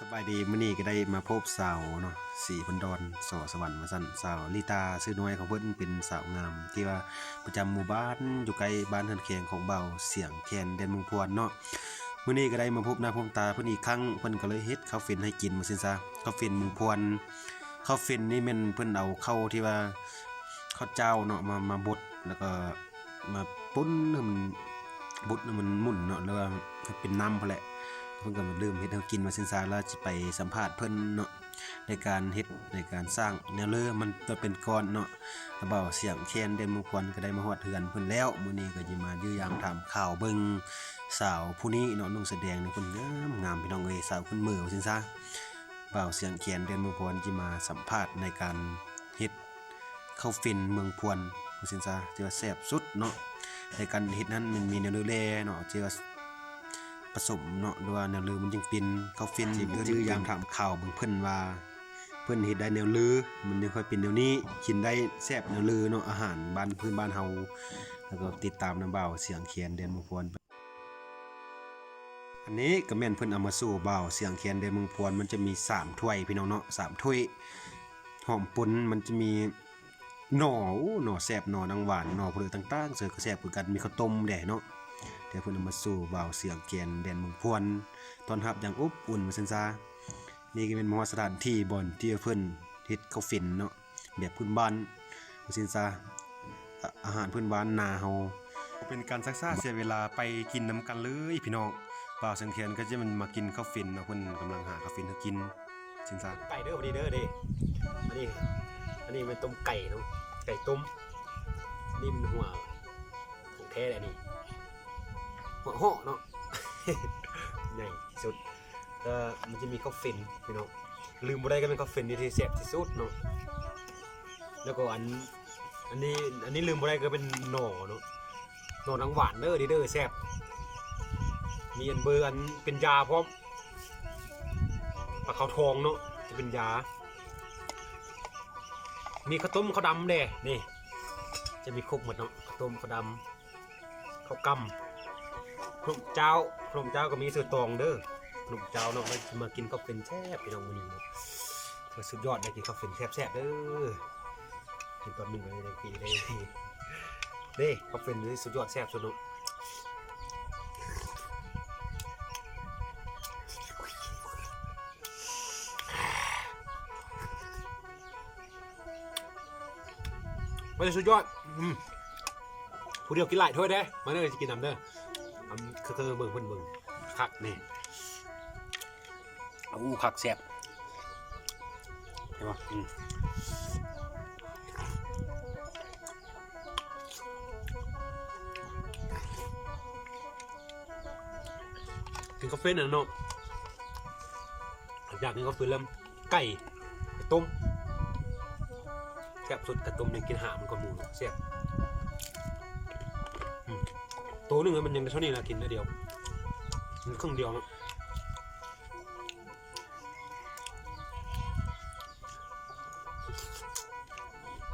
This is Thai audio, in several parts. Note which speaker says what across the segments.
Speaker 1: สบายดีมื้อนี้ก็ได้มาพบสาวเนาะสีพันดอนสอสวรรค์มาสั่นสาวลิตาซื้อน้อยของเพิ่นเป็นสาวงาม ที่ว่าประจำหมู่บ้านอยู่ใกล้บ้านเฮือนเคียงของเบาเสียงแคนแดนเมืองพวนเนาะมื้อนี้ก็ได้มาพบหน้าพบตาเพิ่นอีกครั้งเพิ่นก็เลยเฮ็ดข้าวฟินให้กินมาซินซะข้าวฟินเมืองพวนข้าวฟินนี่แม่นเพิ่นเอาเข้าที่ว่าข้าวเจ้าเนาะมามาบดแล้วก็มาปุ้นให้มันบดให้มันหมุนเนาะแล้วว่าเป็นน้ำพอแหละ พิ่นก็มาลืมเฮ็ดเรากินมาสินซาแล้วสิไปสัมภาษณ์เพิ่นเนาะในการเฮ็ดในการสร้างแนวเรือมันจะเป็นก้อนเนาะแล้วเบาเสียงแคนเดนมงคลก็ได้มาฮอดเฮือนเพิ่นแล้วมื้อนี้ก็สิมายื้อยามถามข่าวเบิ่งสาวผู้นี้เนาะนุ่งแสดงนี่เพิ่นงามงามพี่น้องเอ้ยสาวคุณมือว่าสินซาเบาเสียงแคนเดนมงคลสิมาสัมภาษณ์ในการเฮ็ดข้าวฟินเมืองพวนว่าสินซาที่ว่าแซ่บสุดเนาะในการเฮ็ดนั้นมันมีแนวเรือแลเนาะที่ว่า ผสมเนาะหรือว่าแนวลือมันจึงเป็นข้าวฟินที่ชื่อยามถามข่าวเบิ่งเพิ่นว่า เพิ่นเฮ็ดได้แนวลือ มันยังค่อยเป็นแนวนี้กินได้แซ่บแนวลือเนาะอาหารบ้านพื้นบ้านเฮาแล้วก็ติดตามน้ำเบาเสียงเคียนเดนเมืองพวนอันนี้ก็แม่นเพิ่นเอามาสู่เบาเสียงเคียนเดนเมืองพวนมันจะมีสามถ้วยพี่น้องเนาะสามถ้วยหอมปนมันจะมีหน่ออู้หน่อแซ่บหน่อดังหวานหน่อเปลือกต่างๆเสือก็แซ่บคือกันมีข้าวต้มแด่เนาะ เดี๋ยวเพิ่นเอามาสู่บ่าเสียงเกียนแดนเมืองพวนตอนรับอย่างอบอุ่นมาซั่นซานี่ก็เป็นมหาสถานที่บ่อนที่เพิ่นเฮ็ดข้าวฝิ่นเนาะแบบพื้นบ้านมาซั่นซาอาหารพื้นบ้านนาเฮาเป็นการซักซ่าเสียเวลาไปกินน้ำกันเลยพี่น้องบ่าวเสียงเกียนก็จะมันมากินข้าวฝิ่นเนาะเพิ่นกำลังหาข้าวฝิ่นให้กินซั่นซา
Speaker 2: ไก่เด้อพอดีเด้อเดิอันนี้อันนี้เป็นต้มไก่เนาะไก่ต้มนี่มันหัวของแท้เลยนี่ หัวเหเนาะ ใหญ่ที่สุดเอ่อมันจะมีข้าวฟินพี่น้องลืมบ่ได้ก็เป็นข้าวฟินที่แซ่บที่สุดเนาะแล้วก็อันอันนี้อันนี้ลืมบ่ได้ก็เป็นหน่อเนาะหน่อนังหวานเด้อดีเด้อแซ่บมีอันเบอร์อันเป็นยาพร้อมปลาขาวทองเนาะจะเป็นยา มีข้าวต้มข้าวดำเด้นี่ จะมีครบหมดเนาะข้าวต้มข้าวดำข้าวกำ ขนมเจ้าขนมเจ้าก็มีเสือตองเด้อขนมเจ้าเนาะมากินข้าวเป็นแซ่บพี่น้องวันนี้เนาะสุดยอดได้กินข้าวเป็นแซ่บๆเด้อกินตอนหนึ่งเลยได้กินได้เด้ข้าวเป็นนี่สุดยอดแซ่บสุดเนาะมันจะสุดยอดอผู้เดียวกินหลายถ้วยเด้มาเด้อจะกินน้ำเด้อ ทำคือๆเบิ่งเพิ่นเบิ่งคักนี่เอาอู้คักแซ่บเห็นปะอืมกินกาแฟน่ะเนาะอยากกินกาแฟเริ่มไก่ไก่ต้มแซ่บสุดแต่ต้มยังกินหามันก็หมูเนาะแซ่บ ตัวหนึงมันยังได้เท่านี้นะกินได้เดียวมันครึ่งเดียวเนาะ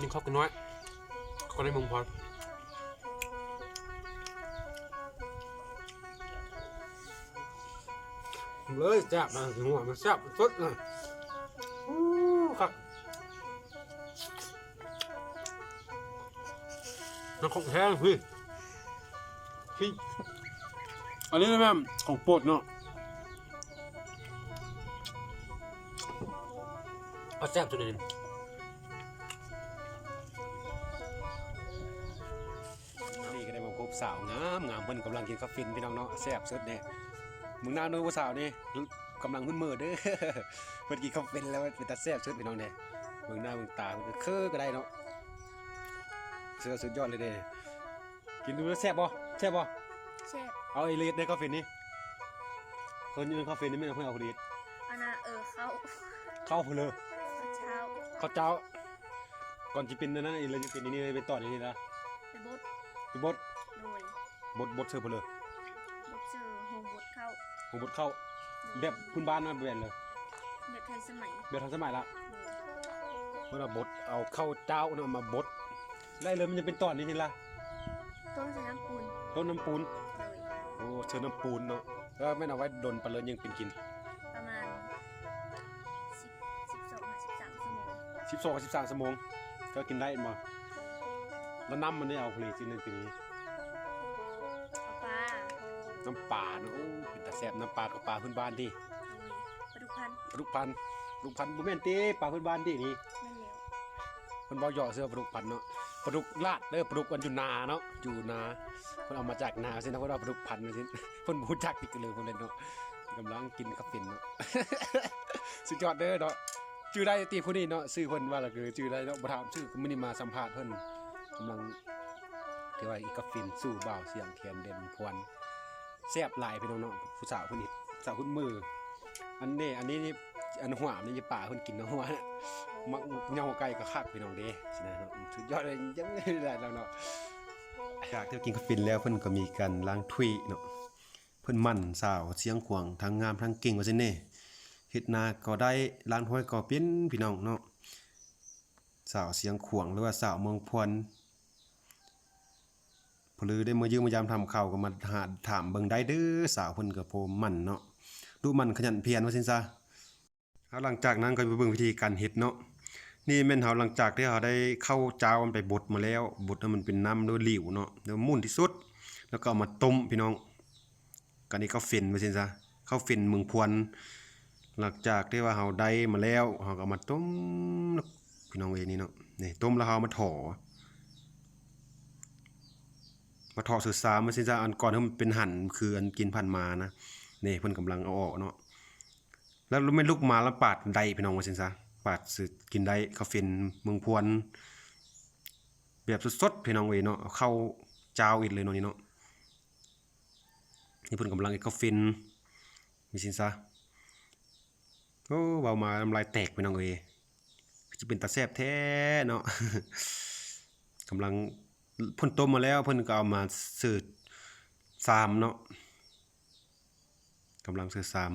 Speaker 2: นี่ข้าวกันน้อยข้ากันในมุงพอเลยแซ่บนะหัวมันแซ่บสุดเลยอู้คักน้ำของแท้พี่ พี่อันนี้แม่ของโปรดเนาะเอาแซ่บจุดนึง
Speaker 1: นี่ก็ได้มาพบสาวงามงามเพิ่นกำลังกินข้าวฟินพี่น้องเนาะแซ่บสุดเนี่ยมึงน่าดูว่าสาวนี่กำลังหุ่นมือเด้อเพิ่นกินข้าวฟินแล้วเป็นตาแซ่บสุดพี่น้องเนี่ยมึงหน้ามึงตามึงก็คือก็ได้เนาะเสือสุดยอดเลยเด้กินดูแล้วแซ่บบ่ แซ่บบ่
Speaker 3: แซ่บ
Speaker 1: เอาไอ้เลดได้ข้าวฟินนี่คนยืนข้าวฟินนี่ไม่เอาเพื่อนเอาคนเลด
Speaker 3: อันน่ะเออเขา
Speaker 1: เข้าไปเลย
Speaker 3: เช้า
Speaker 1: ข้าวเจ้า ก่อนจะเป็นนั่นนะไอ้เลยจะเป็นนี่เป็นตอนนี้นะ
Speaker 3: ไปบด
Speaker 1: ไปบด
Speaker 3: โดย
Speaker 1: บดบดเสือไปเลย
Speaker 3: บดเจอโฮมบดเข้า
Speaker 1: ผมบดเข้าแบบพื้นบ้านนะแบบเลย
Speaker 3: แบบไทยสมัย
Speaker 1: แบบทันสมัยละ
Speaker 3: โดย
Speaker 1: เมื่อเราบดเอาเข้าเจ้าเนี่ยมาบดได้เลยมันจะเป็นตอนนี้ทีละ
Speaker 3: ต้นใส่น้ำปูน
Speaker 1: ต้นน้ำปูน
Speaker 3: โอ้
Speaker 1: เชิญน้ำปูนเนาะก็ไม่นาไว้ดนปลาเลินยังเป็นกิน
Speaker 3: ประมาณ
Speaker 2: สิบสสองสิบสามมอง12-13สมองก็กินได้มาแล้วน้ำมันได้เอาผลิตจริงๆปีนี้
Speaker 3: เอาปลา
Speaker 2: น้ำปลาเนาะโอ้เป็นตาแสบน้ำปลากับปลาพื้นบ้านดิ
Speaker 3: ปลาดุกพัน
Speaker 2: ปลุกพันปลุกพันบุแม่นตีปลาพื้นบ้านดินี่
Speaker 3: แม่นแล้ว
Speaker 2: คนบอกหยอกเสื้อปลุกพันเนาะ ปลาดุกลาดเด้อปลาดุกมันอยู่นาเนาะอยู่นาเพิ่นเอามาจากนาซินะเพิ่นเอาปลาดุกพันธุ์มาซิเพิ่นบ่รู้จักอีกเลยเพิ่นเล่นเนาะกำลังกินกับเป็นเนาะสุดยอดเด้อเนาะชื่อได้ตีผู้นี้เนาะชื่อเพิ่นว่าละคือชื่อได้เนาะบ่ถามชื่อก็มื้อนี้มาสัมภาษณ์เพิ่นกำลังที่ว่าอีกกับฟินสู้บ่าวเสียงเทียนเด่นพวนแซ่บหลายพี่น้องเนาะผู้สาวผู้นี้สาวคุณมืออันนี้อันนี้นี่อันหัวนี่จะป่าเพิ่นกินเนาะหัวน่ะ มักเงาไก่ก็คักพี่น้องเด้สินะเนาะสุดยอดเลยยังไม่ได้แล้วเนาะ
Speaker 1: จากที่กินกาแฟแล้วเพิ่นก็มีการล้างถ้วยเนาะเพิ่นมั่นสาวเสียงขวางทั้งงามทั้งเก่งว่าซั่นแน่เฮ็ดนาก็ได้ล้างถ้วยก็เป็นพี่น้องเนาะสาวเสียงขวางหรือว่าสาวเมืองพวนพลือได้มายืมมายามทำข้าวก็มาหาถามเบิ่งได้เด้อสาวเพิ่นก็โพมั่นเนาะดูมันขยันเพียรว่าซั่นซะเอาหลังจากนั้นก็ไปเบิ่งวิธีการเฮ็ดเนาะ นี่แม่นเฮาหลังจากที่เฮาได้เข้าเจ้ามันไปบดมาแล้ว บดให้มันเป็นน้ำด้วยหลิวเนาะแล้วมุ่นที่สุด แล้วก็เอามาต้มพี่น้องกันนี้ก็ฝินไปสิซะข้าวฝินเมืองพวน หลังจากที่ว่าเฮาได้มาแล้วเฮาก็มาต้มพี่น้องเอ้นี่เนาะนี่ต้มแล้วเฮามาถอมาถอสื่อสารมาสิซะอันก่อนที่มันเป็นหั่นคืออันกินผ่านมานะนี่เพิ่นกำลังเอาออกเนาะแล้วไม่ลุกมาแล้วปาดใดพี่น้องว่าสิซะ ปาดสึกกินได้ข้าวฟินเมืองพวน แบบสดๆพี่น้องเว้ยเนาะเข้าเจ้าอีกเลยเนาะนี่เนาะนี่เพิ่นกำลังไอ้ข้าวฟินมีสินซะโอ้เบามาน้ำลายแตกพี่น้องเว้ยจะเป็นตาแซบแท้เนาะกำลังเพิ่นต้มมาแล้วเพิ่นก็เอามาสืดซามเนาะกำลังสืดซาม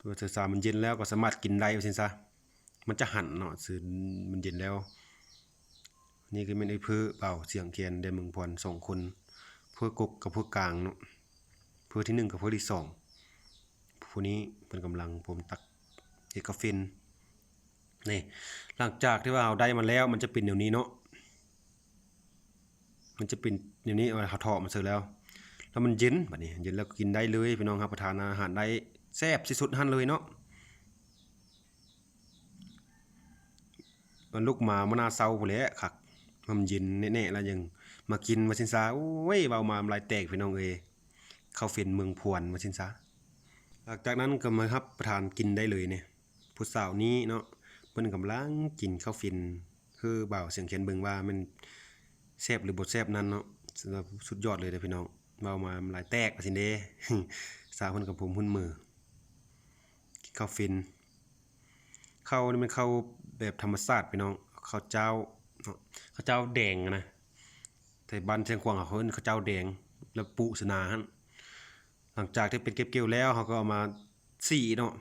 Speaker 1: ตัวเสือสามันเย็นแล้วก็สามารถกินได้ว่าซั่นซะมันจะหั่นเนาะสือมันเย็นแล้ว นี่ก็เป็นไอ้เพื่อเป่าเสียงเคียนได้เมืองพรสองคนเพื่อกกกับเพื่อกลางเนาะเพื่อที่หนึ่งกับเพื่อที่สองผู้นี้เป็นกำลังผมตักเอกฟินนี่หลังจากที่ว่าเราได้มาแล้ว มันจะเป็นอย่างนี้เนาะมันจะเป็นอย่างนี้เอาถอดมันเสร็จแล้ว แล้วมันเย็นแบบนี้เย็นแล้วก็กินได้เลยพี่น้องครับประทานอาหารได้ แซ่บที่สุดหันเลยเนาะมันลุกมามะนาวเซาไปแล้วคักมันเย็นแน่ๆแล้วยังมากินมาสินซาโอ้ยเบามาลายแตกพี่น้องเอยเข้าเฟนเมืองพวนมาสินซาหลังจากนั้นก็มาครับประทานกินได้เลยเนี่ยผู้สาวนี้เนาะเพิ่นกำลังกินข้าวฟินคือเบาเสียงเขียนเบิ่งว่ามันแซ่บหรือบ่แซ่บนั้นเนาะสุดยอดเลยเด้อพี่น้องเบามาลายแตกว่าสินเด้สาวคนกับผมหุ่นมือ ข้าวฟินข้าวนี่มันข้าวแบบธรรมชาติพี่น้องข้าวเจ้าข้าวเจ้าแดงนะแต่บ้านเชียงขวางเขาเอิ้นข้าวเจ้าแดงแล้วปุสนาหั่นหลังจากที่เป็นเก็บเกี่ยวแล้วเขาก็เอามาสีเนาะ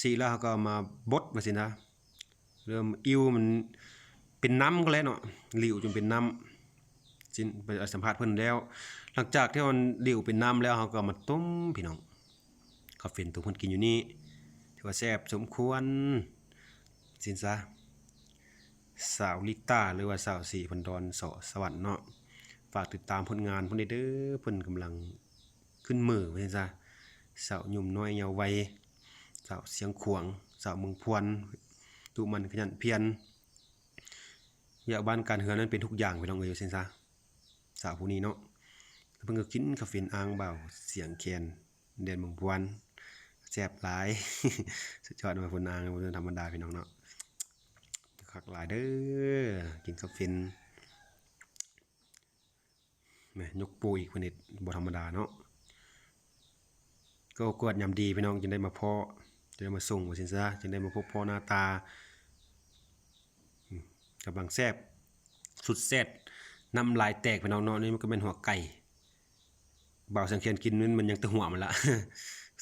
Speaker 1: สีแล้วเขาก็เอามาบดมาสินะเริ่มอิ่วมันเป็นน้ำก็แล้วเนาะหลิวจนเป็นน้ำจินไปสัมภาษณ์เพิ่นแล้ว หลังจากที่มันดิวเป็นน้ำแล้วเขาก็ามาต้มพี่น้องข้าวฟินตัวเพิ่นกินอยู่นี่ ถือว่าแซ่บสมควร สินซะสาวลิต้าหรือว่าสาวสีพันดอนสาะสวรรค์เนาะฝากติดตามผลงานเพิ่นเด้อเพิ่นกำลังขึ้นมือว่าซั่นซะสาวหนุ่มน้อยเยาว์วัยสาวเสียงขวง สาวเมืองพวนตุมันขยันเพียรอยากบ้านการเฮือนนั้นเป็นทุกอย่างพี่น้องเอ้ยว่าซั่นซะสาวผู้นี้เนาะเพิ่งก็กินกาแฟอ่างเบาเสียงแคนเด่นเมืองพวน แซ่บหลาย สุดยอดมาพุ่นางบ่ธรรมดาพี่น้องเนาะคักหลายเด้อ กินกาแฟนแม่ยกปูอีกคนนี้บ่ธรรมดาเนาะ ก็กวดยามดีพี่น้องจึงได้มาพาะจึงได้มาส่งว่าซั่นซะจึงได้มาพบพ่อหน้าตากำลังแซ่บสุดแซ่บน้ำลายแตกไปน้องเนาะนี่มันก็เป็นหัวไก่เบาสังเคียนกินมันมันยังตะหัวมันละ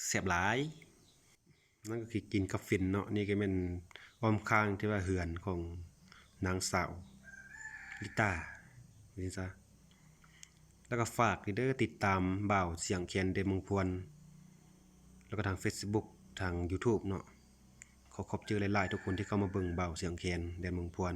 Speaker 1: เสียบหลาย นั่นก็คือกินกาฟินเนาะนี่ก็เป็นอ้อมข้างที่ว่าเหือนของนางสาวลิตานี่ซะแล้วก็ฝากเด้อติดตามบ่าวเสียงเคียนเดมงพวนแล้วก็ทาง Facebook ทาง YouTube เนาะขอขอบเจอหลายๆทุกคนที่เข้ามาเบิ่งเบาเสียงแคนแดนเมืองพวน